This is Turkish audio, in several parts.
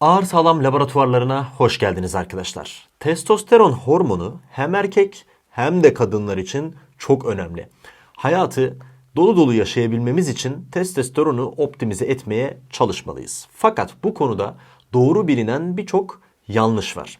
Ağır Sağlam laboratuvarlarına hoş geldiniz arkadaşlar. Testosteron hormonu hem erkek hem de kadınlar için çok önemli. Hayatı dolu dolu yaşayabilmemiz için testosteronu optimize etmeye çalışmalıyız. Fakat bu konuda doğru bilinen birçok yanlış var.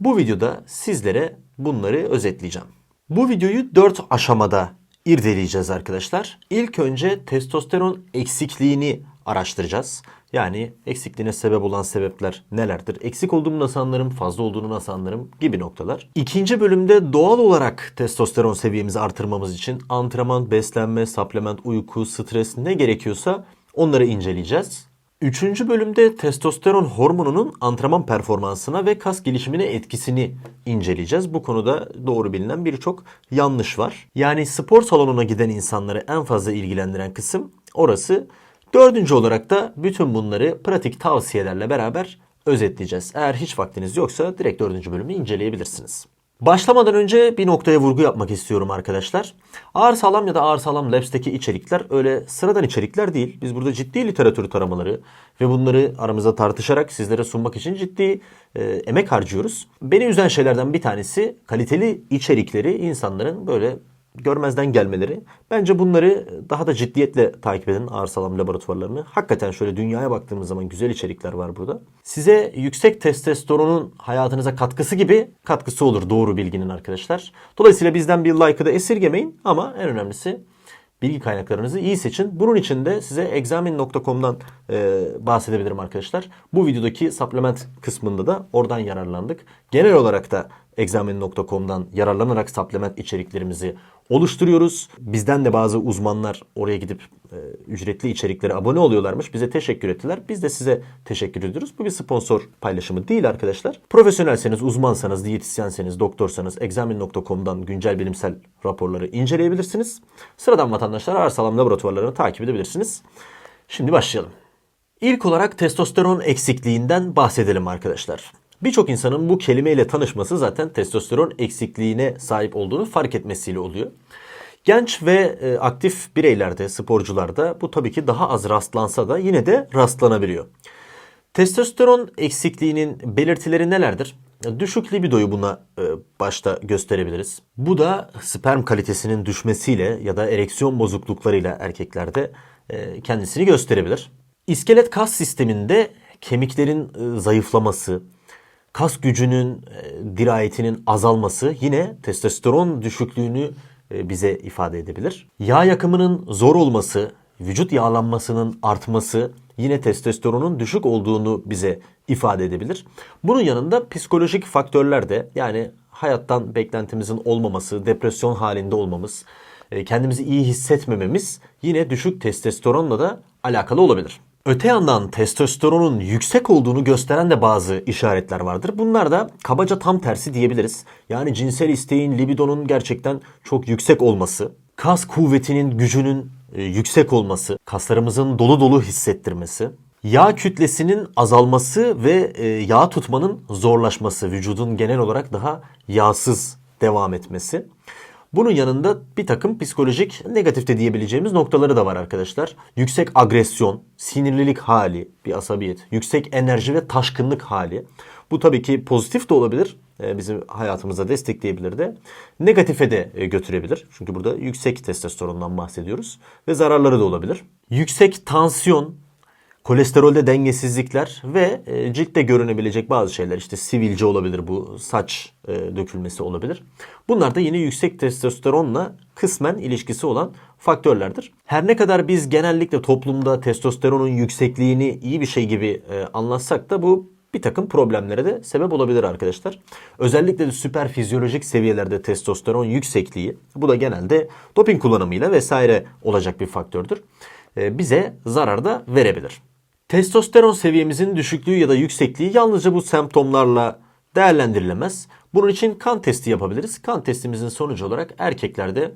Bu videoda sizlere bunları özetleyeceğim. Bu videoyu 4 aşamada irdeleyeceğiz arkadaşlar. İlk önce testosteron eksikliğini araştıracağız. Yani eksikliğine sebep olan sebepler nelerdir? Eksik olduğumu nasıl anlarım, fazla olduğunu nasıl anlarım gibi noktalar. İkinci bölümde doğal olarak testosteron seviyemizi artırmamız için antrenman, beslenme, supplement, uyku, stres ne gerekiyorsa onları inceleyeceğiz. Üçüncü bölümde testosteron hormonunun antrenman performansına ve kas gelişimine etkisini inceleyeceğiz. Bu konuda doğru bilinen birçok yanlış var. Yani spor salonuna giden insanları en fazla ilgilendiren kısım orası. Dördüncü olarak da bütün bunları pratik tavsiyelerle beraber özetleyeceğiz. Eğer hiç vaktiniz yoksa direkt dördüncü bölümü inceleyebilirsiniz. Başlamadan önce bir noktaya vurgu yapmak istiyorum arkadaşlar. Ağır Sağlam ya da Ağır Sağlam Labs'teki içerikler öyle sıradan içerikler değil. Biz burada ciddi literatür taramaları ve bunları aramızda tartışarak sizlere sunmak için ciddi e, emek harcıyoruz. Beni üzen şeylerden bir tanesi kaliteli içerikleri insanların böyle görmezden gelmeleri. Bence bunları daha da ciddiyetle takip edin ağır sağlam laboratuvarlarını. Hakikaten şöyle dünyaya baktığımız zaman güzel içerikler var burada. Size yüksek testosteronun hayatınıza katkısı gibi katkısı olur doğru bilginin arkadaşlar. Dolayısıyla bizden bir like'ı da esirgemeyin ama en önemlisi bilgi kaynaklarınızı iyi seçin. Bunun için de size examin.com'dan e, bahsedebilirim arkadaşlar. Bu videodaki supplement kısmında da oradan yararlandık. Genel olarak da examin.com'dan yararlanarak supplement içeriklerimizi oluşturuyoruz. Bizden de bazı uzmanlar oraya gidip e, ücretli içeriklere abone oluyorlarmış. Bize teşekkür ettiler. Biz de size teşekkür ediyoruz. Bu bir sponsor paylaşımı değil arkadaşlar. Profesyonelseniz, uzmansanız, diyetisyenseniz, doktorsanız examin.com'dan güncel bilimsel raporları inceleyebilirsiniz. Sıradan vatandaşlar ağır sağlam laboratuvarlarını takip edebilirsiniz. Şimdi başlayalım. İlk olarak testosteron eksikliğinden bahsedelim arkadaşlar. Birçok insanın bu kelimeyle tanışması zaten testosteron eksikliğine sahip olduğunu fark etmesiyle oluyor. Genç ve e, aktif bireylerde, sporcularda bu tabii ki daha az rastlansa da yine de rastlanabiliyor. Testosteron eksikliğinin belirtileri nelerdir? Düşük libidoyu buna e, başta gösterebiliriz. Bu da sperm kalitesinin düşmesiyle ya da ereksiyon bozukluklarıyla erkeklerde e, kendisini gösterebilir. İskelet kas sisteminde kemiklerin zayıflaması, kas gücünün e, dirayetinin azalması yine testosteron düşüklüğünü e, bize ifade edebilir. Yağ yakımının zor olması, vücut yağlanmasının artması yine testosteronun düşük olduğunu bize ifade edebilir. Bunun yanında psikolojik faktörler de yani hayattan beklentimizin olmaması, depresyon halinde olmamız, e, kendimizi iyi hissetmememiz yine düşük testosteronla da alakalı olabilir. Öte yandan testosteronun yüksek olduğunu gösteren de bazı işaretler vardır. Bunlar da kabaca tam tersi diyebiliriz. Yani cinsel isteğin, libidonun gerçekten çok yüksek olması, kas kuvvetinin, gücünün e, yüksek olması, kaslarımızın dolu dolu hissettirmesi, yağ kütlesinin azalması ve e, yağ tutmanın zorlaşması, vücudun genel olarak daha yağsız devam etmesi. Bunun yanında bir takım psikolojik negatif de diyebileceğimiz noktaları da var arkadaşlar. Yüksek agresyon, sinirlilik hali, bir asabiyet, yüksek enerji ve taşkınlık hali. Bu tabii ki pozitif de olabilir. e, Bizim hayatımıza destekleyebilir de. Negatife de e, götürebilir. Çünkü burada yüksek testosterondan bahsediyoruz. Ve zararları da olabilir. Yüksek tansiyon, kolesterolde dengesizlikler ve e, ciltte görünebilecek bazı şeyler işte sivilce olabilir bu saç e, dökülmesi olabilir. Bunlar da yine yüksek testosteronla kısmen ilişkisi olan faktörlerdir. Her ne kadar biz genellikle toplumda testosteronun yüksekliğini iyi bir şey gibi e, anlatsak da bu bir takım problemlere de sebep olabilir arkadaşlar. Özellikle de süper fizyolojik seviyelerde testosteron yüksekliği bu da genelde doping kullanımıyla vesaire olacak bir faktördür. Bize zarar da verebilir. Testosteron seviyemizin düşüklüğü ya da yüksekliği yalnızca bu semptomlarla değerlendirilemez. Bunun için kan testi yapabiliriz. Kan testimizin sonucu olarak erkeklerde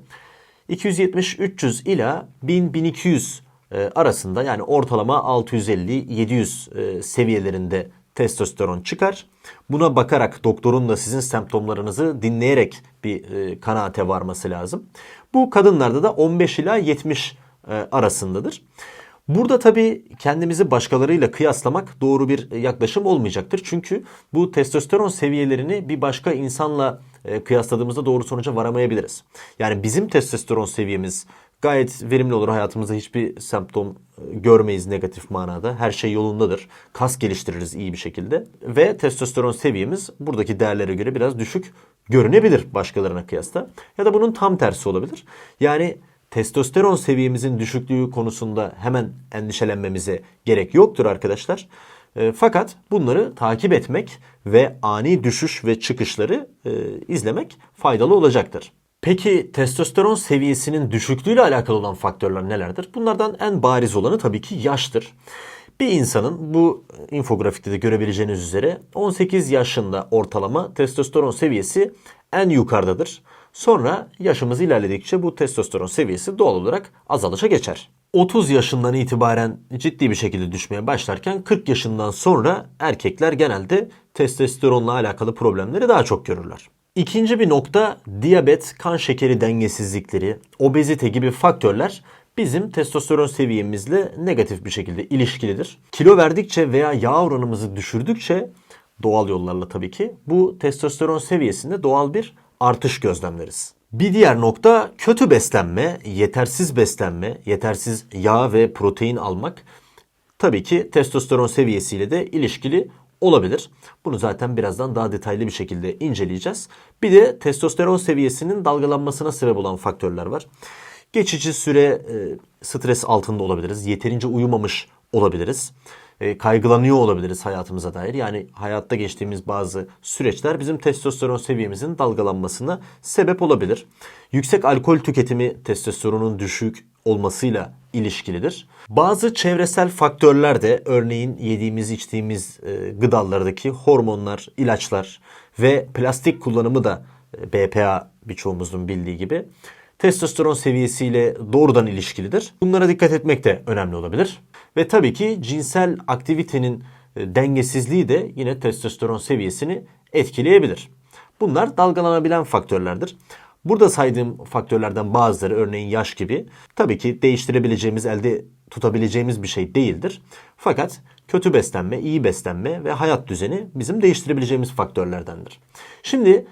270-300 ila 1000-1200 e, arasında yani ortalama 650-700 e, seviyelerinde testosteron çıkar. Buna bakarak doktorun da sizin semptomlarınızı dinleyerek bir e, kanaate varması lazım. Bu kadınlarda da 15 ila 70 arasındadır. Burada tabii kendimizi başkalarıyla kıyaslamak doğru bir yaklaşım olmayacaktır. Çünkü bu testosteron seviyelerini bir başka insanla e, kıyasladığımızda doğru sonuca varamayabiliriz. Yani bizim testosteron seviyemiz gayet verimli olur. Hayatımızda hiçbir semptom e, görmeyiz negatif manada. Her şey yolundadır. Kas geliştiririz iyi bir şekilde. Ve testosteron seviyemiz buradaki değerlere göre biraz düşük görünebilir başkalarına kıyasla. Ya da bunun tam tersi olabilir. Yani testosteron seviyemizin düşüklüğü konusunda hemen endişelenmemize gerek yoktur arkadaşlar. E, fakat bunları takip etmek ve ani düşüş ve çıkışları e, izlemek faydalı olacaktır. Peki testosteron seviyesinin düşüklüğüyle alakalı olan faktörler nelerdir? Bunlardan en bariz olanı tabii ki yaştır. Bir insanın bu infografikte de görebileceğiniz üzere 18 yaşında ortalama testosteron seviyesi en yukarıdadır. Sonra yaşımız ilerledikçe bu testosteron seviyesi doğal olarak azalışa geçer. 30 yaşından itibaren ciddi bir şekilde düşmeye başlarken 40 yaşından sonra erkekler genelde testosteronla alakalı problemleri daha çok görürler. İkinci bir nokta diyabet, kan şekeri dengesizlikleri, obezite gibi faktörler bizim testosteron seviyemizle negatif bir şekilde ilişkilidir. Kilo verdikçe veya yağ oranımızı düşürdükçe doğal yollarla tabii ki bu testosteron seviyesinde doğal bir artış gözlemleriz. Bir diğer nokta kötü beslenme, yetersiz beslenme, yetersiz yağ ve protein almak tabii ki testosteron seviyesiyle de ilişkili olabilir. Bunu zaten birazdan daha detaylı bir şekilde inceleyeceğiz. Bir de testosteron seviyesinin dalgalanmasına sebep olan faktörler var. Geçici süre e, stres altında olabiliriz. Yeterince uyumamış olabiliriz. E, kaygılanıyor olabiliriz hayatımıza dair. Yani hayatta geçtiğimiz bazı süreçler bizim testosteron seviyemizin dalgalanmasına sebep olabilir. Yüksek alkol tüketimi testosteronun düşük olmasıyla ilişkilidir. Bazı çevresel faktörler de örneğin yediğimiz içtiğimiz e, gıdalardaki hormonlar, ilaçlar ve plastik kullanımı da e, BPA birçoğumuzun bildiği gibi testosteron seviyesiyle doğrudan ilişkilidir. Bunlara dikkat etmek de önemli olabilir. Ve tabii ki cinsel aktivitenin e, dengesizliği de yine testosteron seviyesini etkileyebilir. Bunlar dalgalanabilen faktörlerdir. Burada saydığım faktörlerden bazıları örneğin yaş gibi tabii ki değiştirebileceğimiz, elde tutabileceğimiz bir şey değildir. Fakat kötü beslenme, iyi beslenme ve hayat düzeni bizim değiştirebileceğimiz faktörlerdendir. Şimdi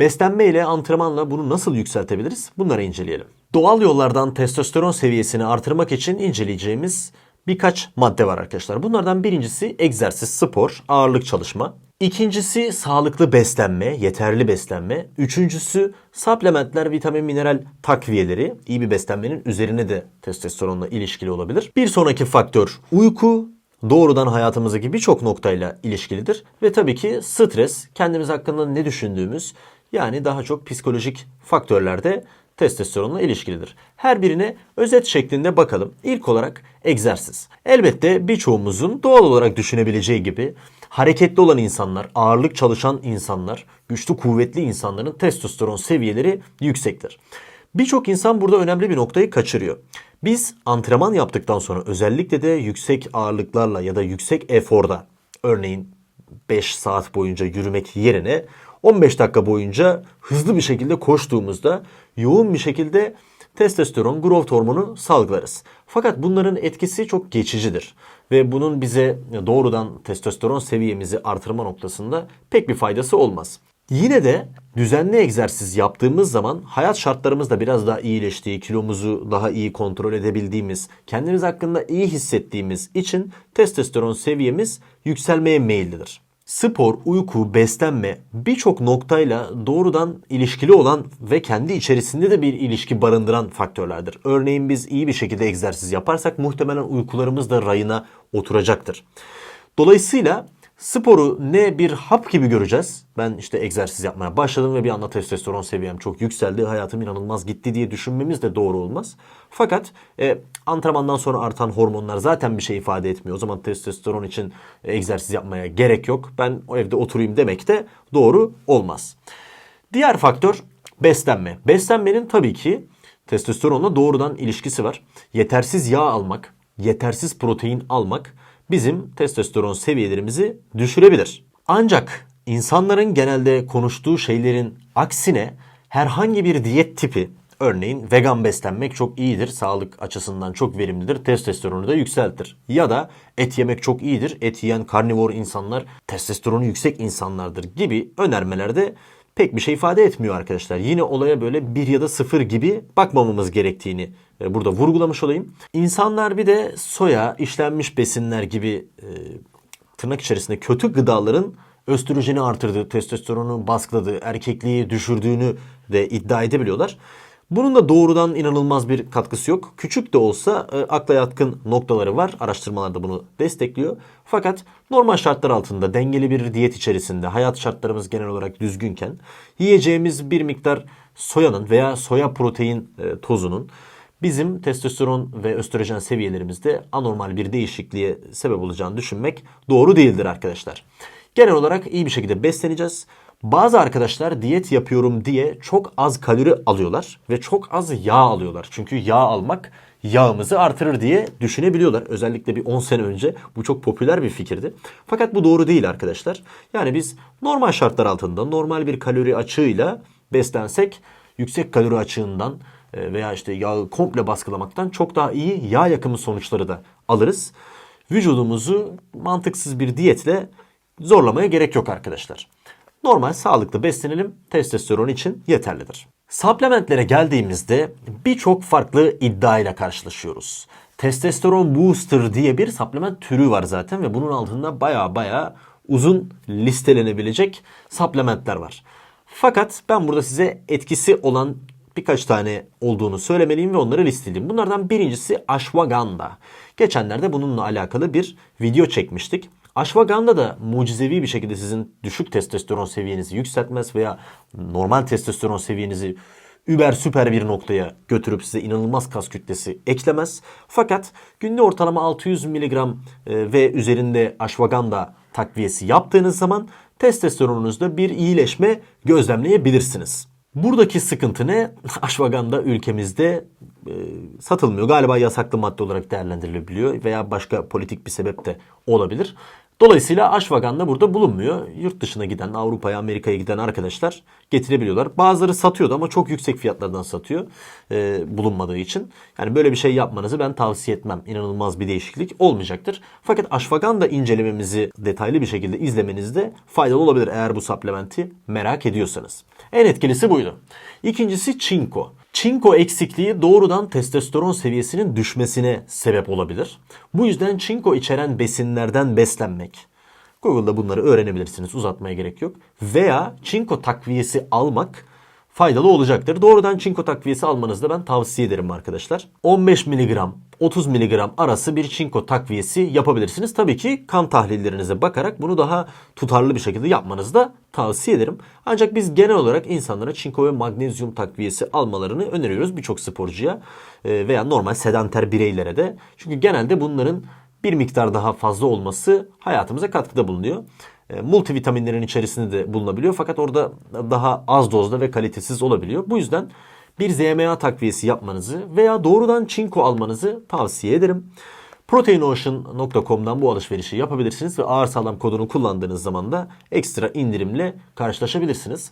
beslenme ile antrenmanla bunu nasıl yükseltebiliriz? Bunları inceleyelim. Doğal yollardan testosteron seviyesini artırmak için inceleyeceğimiz birkaç madde var arkadaşlar. Bunlardan birincisi egzersiz, spor, ağırlık çalışma. İkincisi sağlıklı beslenme, yeterli beslenme. Üçüncüsü supplementler, vitamin, mineral takviyeleri. İyi bir beslenmenin üzerine de testosteronla ilişkili olabilir. Bir sonraki faktör uyku. Doğrudan hayatımızdaki birçok noktayla ilişkilidir. Ve tabii ki stres, kendimiz hakkında ne düşündüğümüz yani daha çok psikolojik faktörlerde testosteronla ilişkilidir. Her birine özet şeklinde bakalım. İlk olarak egzersiz. Elbette birçoğumuzun doğal olarak düşünebileceği gibi hareketli olan insanlar, ağırlık çalışan insanlar, güçlü kuvvetli insanların testosteron seviyeleri yüksektir. Birçok insan burada önemli bir noktayı kaçırıyor. Biz antrenman yaptıktan sonra özellikle de yüksek ağırlıklarla ya da yüksek eforda örneğin 5 saat boyunca yürümek yerine 15 dakika boyunca hızlı bir şekilde koştuğumuzda yoğun bir şekilde testosteron, growth hormonu salgılarız. Fakat bunların etkisi çok geçicidir ve bunun bize doğrudan testosteron seviyemizi artırma noktasında pek bir faydası olmaz. Yine de düzenli egzersiz yaptığımız zaman hayat şartlarımız da biraz daha iyileştiği, kilomuzu daha iyi kontrol edebildiğimiz, kendimiz hakkında iyi hissettiğimiz için testosteron seviyemiz yükselmeye meyillidir. Spor, uyku, beslenme birçok noktayla doğrudan ilişkili olan ve kendi içerisinde de bir ilişki barındıran faktörlerdir. Örneğin biz iyi bir şekilde egzersiz yaparsak muhtemelen uykularımız da rayına oturacaktır. Dolayısıyla Sporu ne bir hap gibi göreceğiz. Ben işte egzersiz yapmaya başladım ve bir anda testosteron seviyem çok yükseldi. Hayatım inanılmaz gitti diye düşünmemiz de doğru olmaz. Fakat e, antrenmandan sonra artan hormonlar zaten bir şey ifade etmiyor. O zaman testosteron için egzersiz yapmaya gerek yok. Ben o evde oturayım demek de doğru olmaz. Diğer faktör beslenme. Beslenmenin tabii ki testosteronla doğrudan ilişkisi var. Yetersiz yağ almak, yetersiz protein almak bizim testosteron seviyelerimizi düşürebilir. Ancak insanların genelde konuştuğu şeylerin aksine herhangi bir diyet tipi Örneğin vegan beslenmek çok iyidir. Sağlık açısından çok verimlidir. Testosteronu da yükseltir. Ya da et yemek çok iyidir. Et yiyen karnivor insanlar testosteronu yüksek insanlardır gibi önermelerde pek bir şey ifade etmiyor arkadaşlar. Yine olaya böyle bir ya da sıfır gibi bakmamamız gerektiğini burada vurgulamış olayım. İnsanlar bir de soya, işlenmiş besinler gibi e, tırnak içerisinde kötü gıdaların östrojeni artırdığı, testosteronu baskıladığı, erkekliği düşürdüğünü de iddia edebiliyorlar. Bunun da doğrudan inanılmaz bir katkısı yok. Küçük de olsa e, akla yatkın noktaları var. Araştırmalarda bunu destekliyor. Fakat normal şartlar altında dengeli bir diyet içerisinde hayat şartlarımız genel olarak düzgünken yiyeceğimiz bir miktar soyanın veya soya protein e, tozunun bizim testosteron ve östrojen seviyelerimizde anormal bir değişikliğe sebep olacağını düşünmek doğru değildir arkadaşlar. Genel olarak iyi bir şekilde besleneceğiz. Bazı arkadaşlar diyet yapıyorum diye çok az kalori alıyorlar ve çok az yağ alıyorlar. Çünkü yağ almak yağımızı artırır diye düşünebiliyorlar. Özellikle bir 10 sene önce bu çok popüler bir fikirdi. Fakat bu doğru değil arkadaşlar. Yani biz normal şartlar altında normal bir kalori açığıyla beslensek yüksek kalori açığından veya işte yağı komple baskılamaktan çok daha iyi yağ yakımı sonuçları da alırız. Vücudumuzu mantıksız bir diyetle zorlamaya gerek yok arkadaşlar. Normal sağlıklı beslenelim testosteron için yeterlidir. Supplementlere geldiğimizde birçok farklı iddia ile karşılaşıyoruz. Testosteron booster diye bir supplement türü var zaten ve bunun altında baya baya uzun listelenebilecek supplementler var. Fakat ben burada size etkisi olan birkaç tane olduğunu söylemeliyim ve onları listeleyeyim. Bunlardan birincisi ashwagandha. Geçenlerde bununla alakalı bir video çekmiştik. Ashwagandha da mucizevi bir şekilde sizin düşük testosteron seviyenizi yükseltmez veya normal testosteron seviyenizi über süper bir noktaya götürüp size inanılmaz kas kütlesi eklemez. Fakat günde ortalama 600 mg e, ve üzerinde ashwagandha takviyesi yaptığınız zaman testosteronunuzda bir iyileşme gözlemleyebilirsiniz. Buradaki sıkıntı ne? Ashwagandha ülkemizde e, satılmıyor. Galiba yasaklı madde olarak değerlendirilebiliyor veya başka politik bir sebep de olabilir. Dolayısıyla ashwagandha burada bulunmuyor. Yurt dışına giden, Avrupa'ya, Amerika'ya giden arkadaşlar getirebiliyorlar. Bazıları satıyordu ama çok yüksek fiyatlardan satıyor e, bulunmadığı için. Yani böyle bir şey yapmanızı ben tavsiye etmem. İnanılmaz bir değişiklik olmayacaktır. Fakat ashwagandha incelememizi detaylı bir şekilde izlemenizde faydalı olabilir eğer bu supplementi merak ediyorsanız. En etkilisi buydu. İkincisi çinko. Çinko eksikliği doğrudan testosteron seviyesinin düşmesine sebep olabilir. Bu yüzden çinko içeren besinlerden beslenmek. Google'da bunları öğrenebilirsiniz. Uzatmaya gerek yok. Veya çinko takviyesi almak faydalı olacaktır. Doğrudan çinko takviyesi almanızı da ben tavsiye ederim arkadaşlar. 15 mg, 30 mg arası bir çinko takviyesi yapabilirsiniz. Tabii ki kan tahlillerinize bakarak bunu daha tutarlı bir şekilde yapmanızı da tavsiye ederim. Ancak biz genel olarak insanlara çinko ve magnezyum takviyesi almalarını öneriyoruz birçok sporcuya e, veya normal sedanter bireylere de. Çünkü genelde bunların bir miktar daha fazla olması hayatımıza katkıda bulunuyor. E, multivitaminlerin içerisinde de bulunabiliyor fakat orada daha az dozda ve kalitesiz olabiliyor. Bu yüzden bir ZMA takviyesi yapmanızı veya doğrudan çinko almanızı tavsiye ederim. Proteinocean.com'dan bu alışverişi yapabilirsiniz ve ağır sağlam kodunu kullandığınız zaman da ekstra indirimle karşılaşabilirsiniz.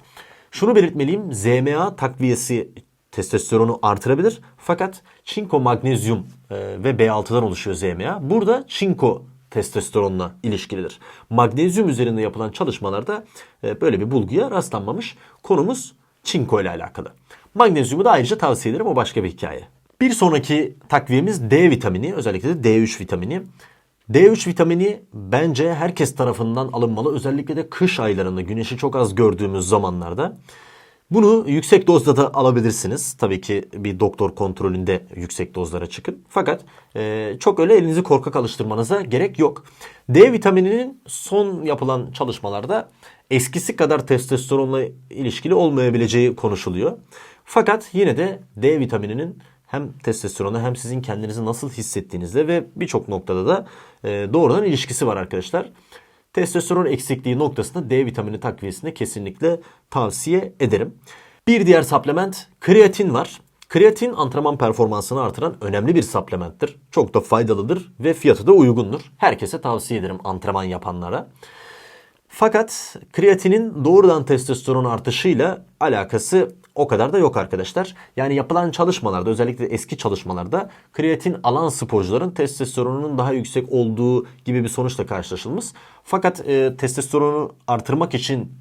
Şunu belirtmeliyim. ZMA takviyesi testosteronu artırabilir. Fakat çinko, magnezyum e, ve B6'dan oluşuyor ZMA. Burada çinko testosteronla ilişkilidir. Magnezyum üzerinde yapılan çalışmalarda e, böyle bir bulguya rastlanmamış. Konumuz çinko ile alakalı. Magnezyumu da ayrıca tavsiye ederim o başka bir hikaye. Bir sonraki takviyemiz D vitamini özellikle de D3 vitamini. D3 vitamini bence herkes tarafından alınmalı. Özellikle de kış aylarında güneşi çok az gördüğümüz zamanlarda. Bunu yüksek dozda da alabilirsiniz. Tabii ki bir doktor kontrolünde yüksek dozlara çıkın. Fakat e, çok öyle elinizi korkak alıştırmanıza gerek yok. D vitamininin son yapılan çalışmalarda eskisi kadar testosteronla ilişkili olmayabileceği konuşuluyor. Fakat yine de D vitamininin hem testosterona hem sizin kendinizi nasıl hissettiğinizle ve birçok noktada da e, doğrudan ilişkisi var arkadaşlar. Testosteron eksikliği noktasında D vitamini takviyesini kesinlikle tavsiye ederim. Bir diğer supplement kreatin var. Kreatin antrenman performansını artıran önemli bir supplementtir. Çok da faydalıdır ve fiyatı da uygundur. Herkese tavsiye ederim antrenman yapanlara. Fakat kreatinin doğrudan testosteron artışıyla alakası o kadar da yok arkadaşlar. Yani yapılan çalışmalarda özellikle eski çalışmalarda kreatin alan sporcuların testosteronunun daha yüksek olduğu gibi bir sonuçla karşılaşılmış. Fakat e, testosteronu artırmak için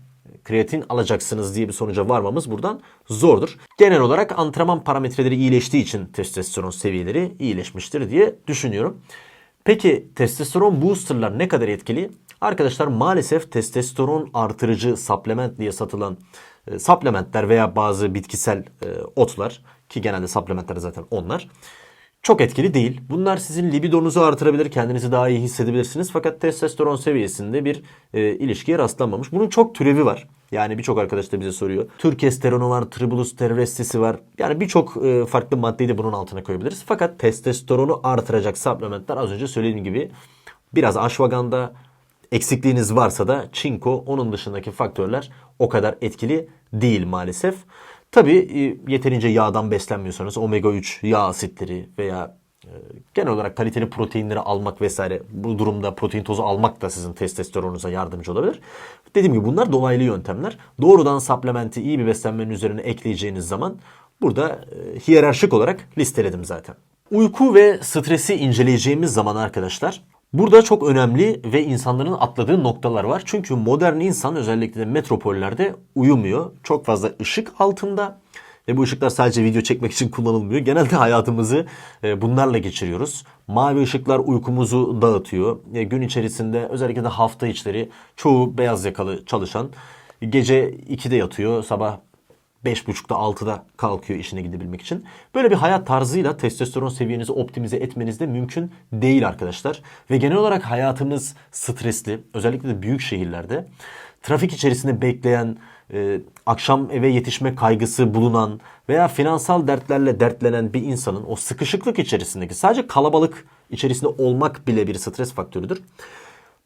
kreatin alacaksınız diye bir sonuca varmamız buradan zordur. Genel olarak antrenman parametreleri iyileştiği için testosteron seviyeleri iyileşmiştir diye düşünüyorum. Peki testosteron boosterlar ne kadar etkili? Arkadaşlar maalesef testosteron artırıcı supplement diye satılan e, supplementler veya bazı bitkisel e, otlar ki genelde supplementler zaten onlar çok etkili değil. Bunlar sizin libidonuzu artırabilir, kendinizi daha iyi hissedebilirsiniz. Fakat testosteron seviyesinde bir e, ilişkiye rastlanmamış. Bunun çok türevi var. Yani birçok arkadaş da bize soruyor. Türkesteronu var, tribulus terrestisi var. Yani birçok e, farklı maddeyi de bunun altına koyabiliriz. Fakat testosteronu artıracak supplementler az önce söylediğim gibi biraz ashwagandha, eksikliğiniz varsa da çinko onun dışındaki faktörler o kadar etkili değil maalesef. Tabi yeterince yağdan beslenmiyorsanız omega 3 yağ asitleri veya e, genel olarak kaliteli proteinleri almak vesaire bu durumda protein tozu almak da sizin testosteronunuza yardımcı olabilir. Dediğim gibi bunlar dolaylı yöntemler. Doğrudan supplementi iyi bir beslenmenin üzerine ekleyeceğiniz zaman burada e, hiyerarşik olarak listeledim zaten. Uyku ve stresi inceleyeceğimiz zaman arkadaşlar Burada çok önemli ve insanların atladığı noktalar var. Çünkü modern insan özellikle de metropollerde uyumuyor. Çok fazla ışık altında ve bu ışıklar sadece video çekmek için kullanılmıyor. Genelde hayatımızı e, bunlarla geçiriyoruz. Mavi ışıklar uykumuzu dağıtıyor. E, gün içerisinde özellikle de hafta içleri çoğu beyaz yakalı çalışan gece 2'de yatıyor, sabah 5.30'da 6'da kalkıyor işine gidebilmek için. Böyle bir hayat tarzıyla testosteron seviyenizi optimize etmeniz de mümkün değil arkadaşlar. Ve genel olarak hayatımız stresli. Özellikle de büyük şehirlerde. Trafik içerisinde bekleyen, e, akşam eve yetişme kaygısı bulunan veya finansal dertlerle dertlenen bir insanın o sıkışıklık içerisindeki sadece kalabalık içerisinde olmak bile bir stres faktörüdür.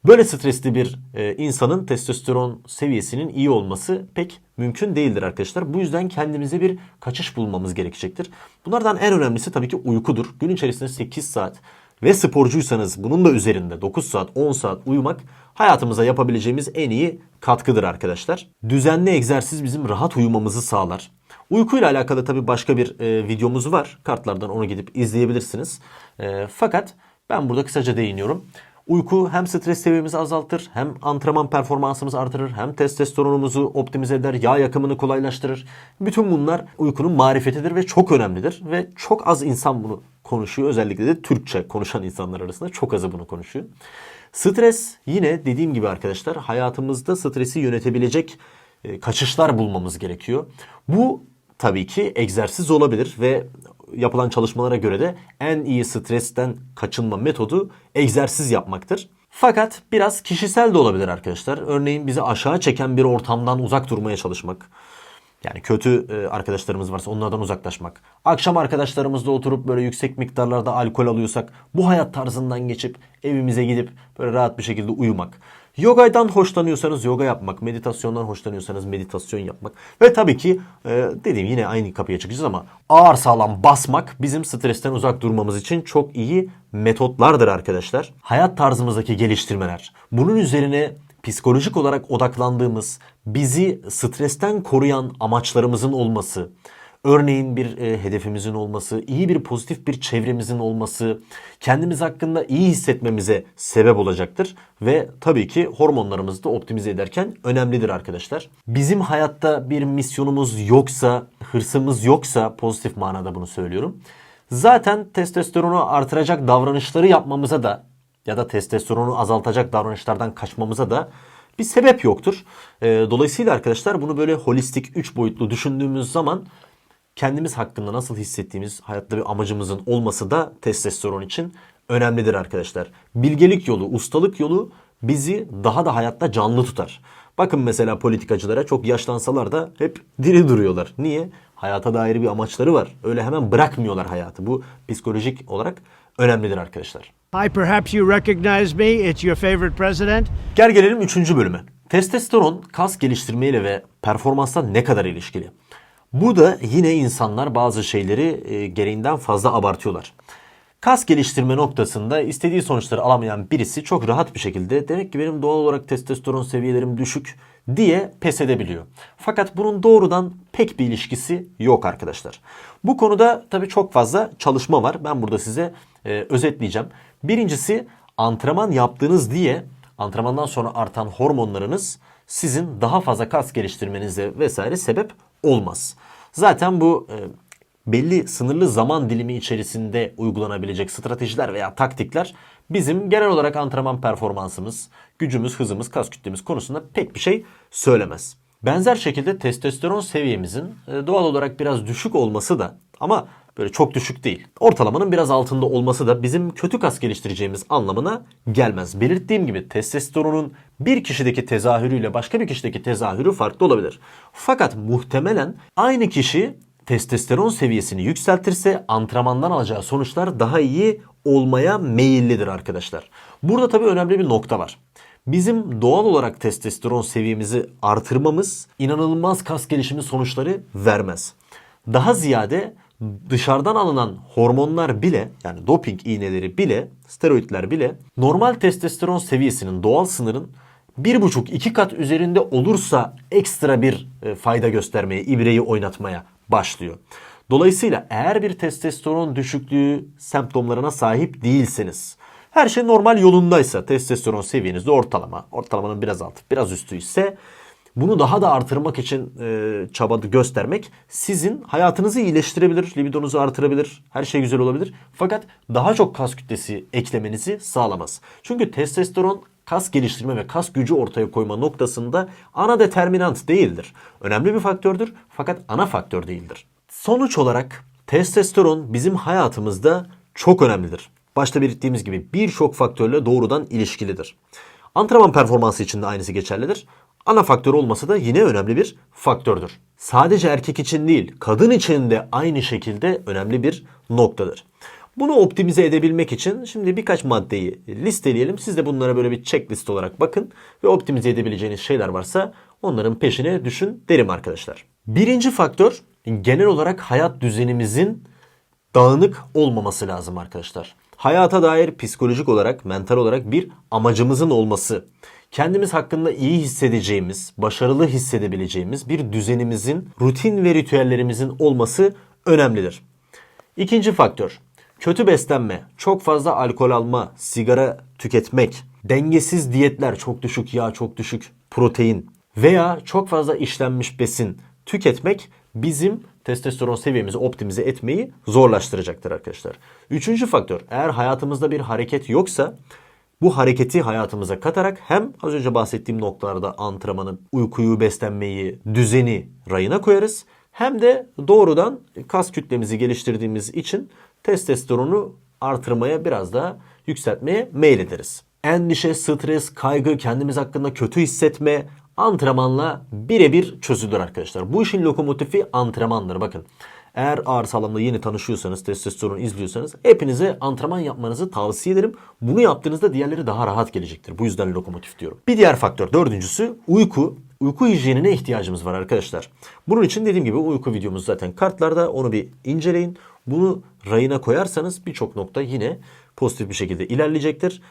Böyle stresli bir e, insanın testosteron seviyesinin iyi olması pek mümkün değildir arkadaşlar. Bu yüzden kendimize bir kaçış bulmamız gerekecektir. Bunlardan en önemlisi tabii ki uykudur. Gün içerisinde 8 saat ve sporcuysanız bunun da üzerinde 9 saat 10 saat uyumak hayatımıza yapabileceğimiz en iyi katkıdır arkadaşlar. Düzenli egzersiz bizim rahat uyumamızı sağlar. Uykuyla alakalı tabii başka bir e, videomuz var. Kartlardan onu gidip izleyebilirsiniz. E, fakat ben burada kısaca değiniyorum. Uyku hem stres seviyemizi azaltır, hem antrenman performansımızı artırır, hem testosteronumuzu optimize eder, yağ yakımını kolaylaştırır. Bütün bunlar uykunun marifetidir ve çok önemlidir. Ve çok az insan bunu konuşuyor. Özellikle de Türkçe konuşan insanlar arasında çok azı bunu konuşuyor. Stres yine dediğim gibi arkadaşlar hayatımızda stresi yönetebilecek e, kaçışlar bulmamız gerekiyor. Bu tabii ki egzersiz olabilir ve yapılan çalışmalara göre de en iyi stresten kaçınma metodu egzersiz yapmaktır. Fakat biraz kişisel de olabilir arkadaşlar. Örneğin bizi aşağı çeken bir ortamdan uzak durmaya çalışmak. Yani kötü e, arkadaşlarımız varsa onlardan uzaklaşmak. Akşam arkadaşlarımızla oturup böyle yüksek miktarlarda alkol alıyorsak bu hayat tarzından geçip evimize gidip böyle rahat bir şekilde uyumak. Yoga'dan hoşlanıyorsanız yoga yapmak, meditasyondan hoşlanıyorsanız meditasyon yapmak ve tabii ki e, dediğim yine aynı kapıya çıkacağız ama ağır sağlam basmak bizim stresten uzak durmamız için çok iyi metotlardır arkadaşlar. Hayat tarzımızdaki geliştirmeler. Bunun üzerine psikolojik olarak odaklandığımız, bizi stresten koruyan amaçlarımızın olması, Örneğin bir e, hedefimizin olması, iyi bir pozitif bir çevremizin olması, kendimiz hakkında iyi hissetmemize sebep olacaktır. Ve tabii ki hormonlarımızı da optimize ederken önemlidir arkadaşlar. Bizim hayatta bir misyonumuz yoksa, hırsımız yoksa pozitif manada bunu söylüyorum. Zaten testosteronu artıracak davranışları yapmamıza da ya da testosteronu azaltacak davranışlardan kaçmamıza da bir sebep yoktur. E, dolayısıyla arkadaşlar bunu böyle holistik, üç boyutlu düşündüğümüz zaman kendimiz hakkında nasıl hissettiğimiz hayatta bir amacımızın olması da testosteron için önemlidir arkadaşlar. Bilgelik yolu, ustalık yolu bizi daha da hayatta canlı tutar. Bakın mesela politikacılara çok yaşlansalar da hep diri duruyorlar. Niye? Hayata dair bir amaçları var. Öyle hemen bırakmıyorlar hayatı. Bu psikolojik olarak önemlidir arkadaşlar. Hi, perhaps you recognize me. It's your favorite president. Gel gelelim 3. bölüme. Testosteron kas geliştirmeyle ve performansla ne kadar ilişkili? Burada yine insanlar bazı şeyleri e, gereğinden fazla abartıyorlar. Kas geliştirme noktasında istediği sonuçları alamayan birisi çok rahat bir şekilde demek ki benim doğal olarak testosteron seviyelerim düşük diye pes edebiliyor. Fakat bunun doğrudan pek bir ilişkisi yok arkadaşlar. Bu konuda tabii çok fazla çalışma var. Ben burada size e, özetleyeceğim. Birincisi antrenman yaptığınız diye antrenmandan sonra artan hormonlarınız sizin daha fazla kas geliştirmenize vesaire sebep olmaz. Zaten bu e, belli sınırlı zaman dilimi içerisinde uygulanabilecek stratejiler veya taktikler bizim genel olarak antrenman performansımız, gücümüz, hızımız, kas kütlemiz konusunda pek bir şey söylemez. Benzer şekilde testosteron seviyemizin e, doğal olarak biraz düşük olması da ama böyle çok düşük değil. Ortalamanın biraz altında olması da bizim kötü kas geliştireceğimiz anlamına gelmez. Belirttiğim gibi testosteronun bir kişideki tezahürüyle başka bir kişideki tezahürü farklı olabilir. Fakat muhtemelen aynı kişi testosteron seviyesini yükseltirse antrenmandan alacağı sonuçlar daha iyi olmaya meyillidir arkadaşlar. Burada tabii önemli bir nokta var. Bizim doğal olarak testosteron seviyemizi artırmamız inanılmaz kas gelişimi sonuçları vermez. Daha ziyade dışarıdan alınan hormonlar bile yani doping iğneleri bile steroidler bile normal testosteron seviyesinin doğal sınırın 1,5-2 kat üzerinde olursa ekstra bir e, fayda göstermeye, ibreyi oynatmaya başlıyor. Dolayısıyla eğer bir testosteron düşüklüğü semptomlarına sahip değilseniz, her şey normal yolundaysa, testosteron seviyenizde ortalama, ortalamanın biraz altı, biraz üstü ise bunu daha da artırmak için e, çaba göstermek sizin hayatınızı iyileştirebilir, libidonuzu artırabilir, her şey güzel olabilir. Fakat daha çok kas kütlesi eklemenizi sağlamaz. Çünkü testosteron kas geliştirme ve kas gücü ortaya koyma noktasında ana determinant değildir. Önemli bir faktördür fakat ana faktör değildir. Sonuç olarak testosteron bizim hayatımızda çok önemlidir. Başta belirttiğimiz gibi birçok faktörle doğrudan ilişkilidir. Antrenman performansı için de aynısı geçerlidir. Ana faktör olması da yine önemli bir faktördür. Sadece erkek için değil, kadın için de aynı şekilde önemli bir noktadır. Bunu optimize edebilmek için şimdi birkaç maddeyi listeleyelim. Siz de bunlara böyle bir checklist olarak bakın ve optimize edebileceğiniz şeyler varsa onların peşine düşün derim arkadaşlar. Birinci faktör genel olarak hayat düzenimizin dağınık olmaması lazım arkadaşlar. Hayata dair psikolojik olarak, mental olarak bir amacımızın olması. Kendimiz hakkında iyi hissedeceğimiz, başarılı hissedebileceğimiz bir düzenimizin, rutin ve ritüellerimizin olması önemlidir. İkinci faktör. Kötü beslenme, çok fazla alkol alma, sigara tüketmek, dengesiz diyetler, çok düşük yağ, çok düşük protein veya çok fazla işlenmiş besin tüketmek bizim testosteron seviyemizi optimize etmeyi zorlaştıracaktır arkadaşlar. Üçüncü faktör, eğer hayatımızda bir hareket yoksa bu hareketi hayatımıza katarak hem az önce bahsettiğim noktalarda antrenmanı, uykuyu, beslenmeyi, düzeni rayına koyarız. Hem de doğrudan kas kütlemizi geliştirdiğimiz için testosteronu artırmaya biraz daha yükseltmeye meylederiz. Endişe, stres, kaygı, kendimiz hakkında kötü hissetme antrenmanla birebir çözülür arkadaşlar. Bu işin lokomotifi antrenmandır bakın. Eğer ağır sağlamla yeni tanışıyorsanız, testosteron izliyorsanız hepinize antrenman yapmanızı tavsiye ederim. Bunu yaptığınızda diğerleri daha rahat gelecektir. Bu yüzden lokomotif diyorum. Bir diğer faktör dördüncüsü uyku. Uyku hijyenine ihtiyacımız var arkadaşlar. Bunun için dediğim gibi uyku videomuz zaten kartlarda. Onu bir inceleyin. Bunu rayına koyarsanız birçok nokta yine pozitif bir şekilde ilerleyecektir.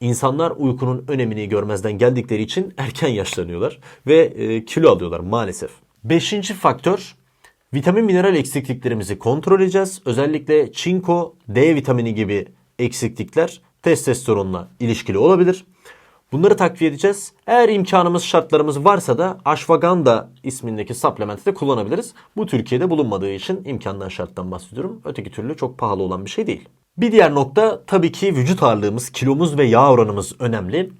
İnsanlar uykunun önemini görmezden geldikleri için erken yaşlanıyorlar ve e, kilo alıyorlar maalesef. Beşinci faktör vitamin mineral eksikliklerimizi kontrol edeceğiz. Özellikle çinko, D vitamini gibi eksiklikler testosteronla ilişkili olabilir. Bunları takviye edeceğiz. Eğer imkanımız, şartlarımız varsa da ashwagandha ismindeki supplement'i de kullanabiliriz. Bu Türkiye'de bulunmadığı için imkandan şarttan bahsediyorum. Öteki türlü çok pahalı olan bir şey değil. Bir diğer nokta tabii ki vücut ağırlığımız, kilomuz ve yağ oranımız önemli.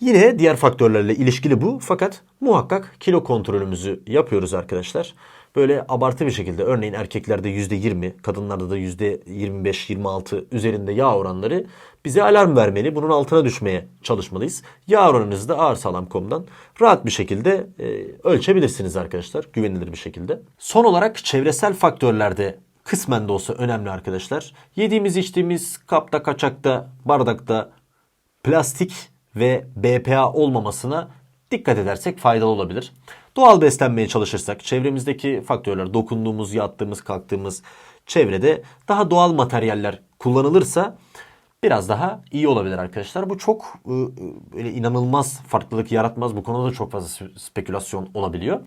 Yine diğer faktörlerle ilişkili bu fakat muhakkak kilo kontrolümüzü yapıyoruz arkadaşlar. Böyle abartı bir şekilde örneğin erkeklerde %20, kadınlarda da %25-26 üzerinde yağ oranları bize alarm vermeli. Bunun altına düşmeye çalışmalıyız. Yağ oranınızı da ağırsağlam.com'dan rahat bir şekilde e, ölçebilirsiniz arkadaşlar. Güvenilir bir şekilde. Son olarak çevresel faktörlerde kısmen de olsa önemli arkadaşlar. Yediğimiz içtiğimiz kapta, kaçakta, bardakta plastik ve BPA olmamasına dikkat edersek faydalı olabilir. Doğal beslenmeye çalışırsak çevremizdeki faktörler dokunduğumuz, yattığımız, kalktığımız çevrede daha doğal materyaller kullanılırsa biraz daha iyi olabilir arkadaşlar. Bu çok e, e, böyle inanılmaz farklılık yaratmaz. Bu konuda da çok fazla spe- spekülasyon olabiliyor.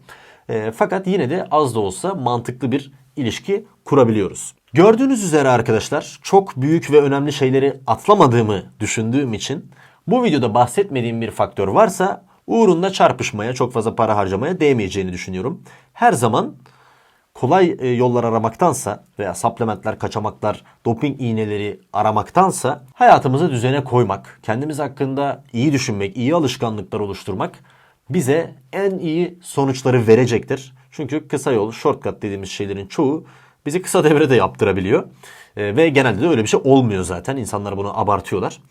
E, fakat yine de az da olsa mantıklı bir ilişki kurabiliyoruz. Gördüğünüz üzere arkadaşlar çok büyük ve önemli şeyleri atlamadığımı düşündüğüm için bu videoda bahsetmediğim bir faktör varsa uğrunda çarpışmaya, çok fazla para harcamaya değmeyeceğini düşünüyorum. Her zaman kolay e, yollar aramaktansa veya supplementler, kaçamaklar, doping iğneleri aramaktansa hayatımızı düzene koymak, kendimiz hakkında iyi düşünmek, iyi alışkanlıklar oluşturmak bize en iyi sonuçları verecektir. Çünkü kısa yol, shortcut dediğimiz şeylerin çoğu bizi kısa devrede yaptırabiliyor. E, ve genelde de öyle bir şey olmuyor zaten. İnsanlar bunu abartıyorlar.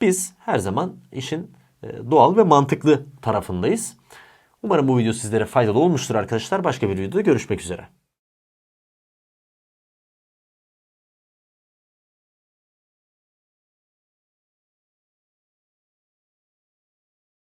Biz her zaman işin doğal ve mantıklı tarafındayız. Umarım bu video sizlere faydalı olmuştur arkadaşlar. Başka bir videoda görüşmek üzere.